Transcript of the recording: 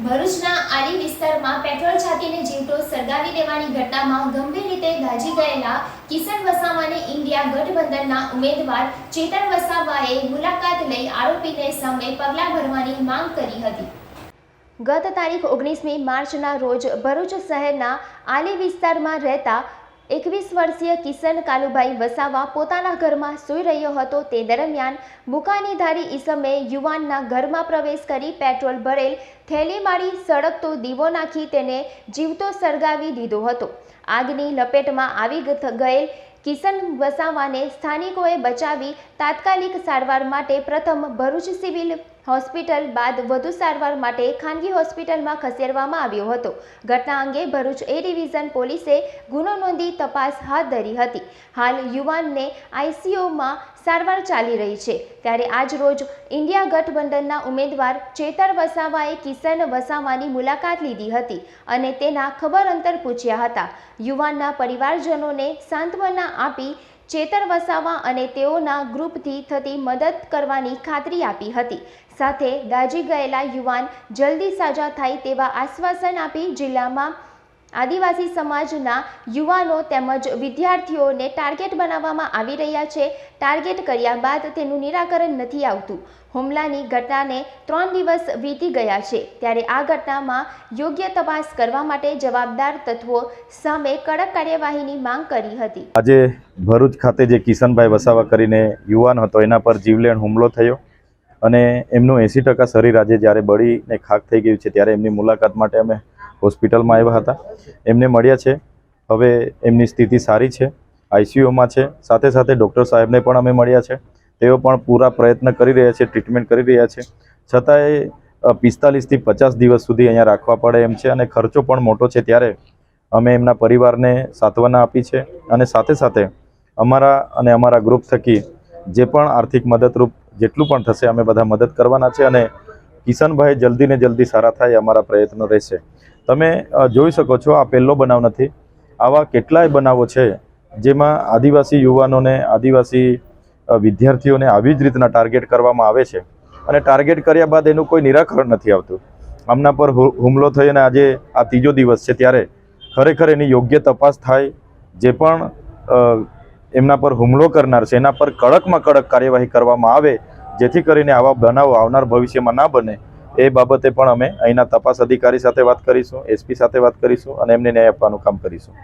ભરૂચના આલી વિસ્તારમાં પેટ્રોલ છાતીને જીવતો સળગાવી દેવાની ઘટનામાં ગંભીર રીતે ગાજી ગયેલા કિશન વસાવાને ઇન્ડિયા ગઠબંધનના ઉમેદવાર ચેતન વસાવાએ મુલાકાત લઈ આરોપીને સામે પગલાં ભરવાની માંગ કરી હતી. ગત તારીખ ઓગણીસમી માર્ચના રોજ ભરૂચ શહેરના આલી વિસ્તારમાં રહેતા એકવીસ વર્ષીય કિશન કાલુભાઈ વસાવા પોતાના ઘરમાં સૂઈ રહ્યો હતો તે દરમિયાન બુકાનીધારી ઈસમે યુવાનના ઘરમાં પ્રવેશ કરી પેટ્રોલ ભરેલ થેલી મારી સળગતો દીવો નાખી તેને જીવતો સળગાવી દીધો હતો. આગની લપેટમાં આવી ગયેલ કિશન વસાવાને સ્થાનિકોએ બચાવી તાત્કાલિક સારવાર માટે પ્રથમ ભરૂચ સિવિલ હોસ્પિટલ બાદ વધુ સારવાર માટે ખાનગી હોસ્પિટલમાં ખસેડવામાં આવ્યો હતો. ઘટના અંગે ભરૂચ એ ડિવિઝન પોલીસે ગુનો નોંધી તપાસ હાથ ધરી હતી. હાલ યુવાનને આઈસીયુમાં સારવાર ચાલી રહી છે. ત્યારે આજ રોજ ઇન્ડિયા ગઠબંધનના ઉમેદવાર ચેતર વસાવાએ કિશન વસાવાની મુલાકાત લીધી હતી અને તેના ખબર અંતર પૂછ્યા હતા. યુવાનના પરિવારજનોને સાંત્વના આપી ચેતર વસાવા અને તેઓના ગ્રુપથી થતી મદદ કરવાની ખાતરી આપી હતી. સાથે દાઝી ગયેલા યુવાન જલ્દી સાજા થાય તેવા આશ્વાસન આપી જિલ્લામાં આદિવાસી સમાજના યુવાનો તેમજ વિદ્યાર્થીઓને ટાર્ગેટ બનાવવામાં આવી રહ્યા છે. ટાર્ગેટ કર્યા બાદ તેનું નિરાકરણ નથી આવતું. હુમલાની ઘટનાને ત્રણ દિવસ વીતી ગયા છે. ત્યારે આ ઘટનામાં યોગ્ય તપાસ કરવા માટે જવાબદાર તત્વો સામે કડક કાર્યવાહીની માંગ કરી હતી. આજે ભરૂચ ખાતે જે કિશનભાઈ વસાવા કરીને યુવાન હતો, એના પર જીવલેણ હુમલો થયો અને એમનું એંસી ટકા શરીર આજે જ્યારે બળીને ખાક થઈ ગયું છે, ત્યારે એમની મુલાકાત માટે અમે હોસ્પિટલમાં આવ્યા હતા. એમને મળ્યા છે. હવે એમની સ્થિતિ સારી છે. આઈસીયુમાં છે. સાથે સાથે ડૉક્ટર સાહેબને પણ અમે મળ્યા છે. તેઓ પણ પૂરા પ્રયત્ન કરી રહ્યા છે, ટ્રીટમેન્ટ કરી રહ્યા છે. છતાંય પિસ્તાલીસથી પચાસ દિવસ સુધી અહીંયા રાખવા પડે એમ છે અને ખર્ચો પણ મોટો છે ત્યારે અમે એમના પરિવારને સાંત્વના આપી છે અને સાથે સાથે અમારા અને અમારા ગ્રુપ થકી જે પણ આર્થિક મદદરૂપ જેટલું પણ થશે, અમે બધા મદદ કરવાના છે અને કિશનભાઈ જલ્દીને જલ્દી સારા થાય અમારા પ્રયત્નો રહેશે. તમે જોઈ શકો છો, આ પહેલો બનાવ નથી. આવા કેટલાય બનાવો છે, જેમાં આદિવાસી યુવાનોને, આદિવાસી વિદ્યાર્થીઓને આવી જ રીતના ટાર્ગેટ કરવામાં આવે છે. અને ટાર્ગેટ કર્યા બાદ એનું કોઈ નિરાકરણ નથી આવતું. આમના પર હુમલો થઈ અને આજે આ ત્રીજો દિવસ છે ત્યારે ખરેખર એની યોગ્ય તપાસ થાય. જે પણ એમના પર હુમલો કરનાર છે, એના પર કડકમાં કડક કાર્યવાહી કરવામાં આવે, જેથી કરીને આવા બનાવો આવનાર ભવિષ્યમાં ના બને. એ બાબતે પણ અમે અહીંના તપાસ અધિકારી સાથે વાત કરીશું, એસપી સાથે વાત કરીશું અને એમને ન્યાય આપવાનું કામ કરીશું.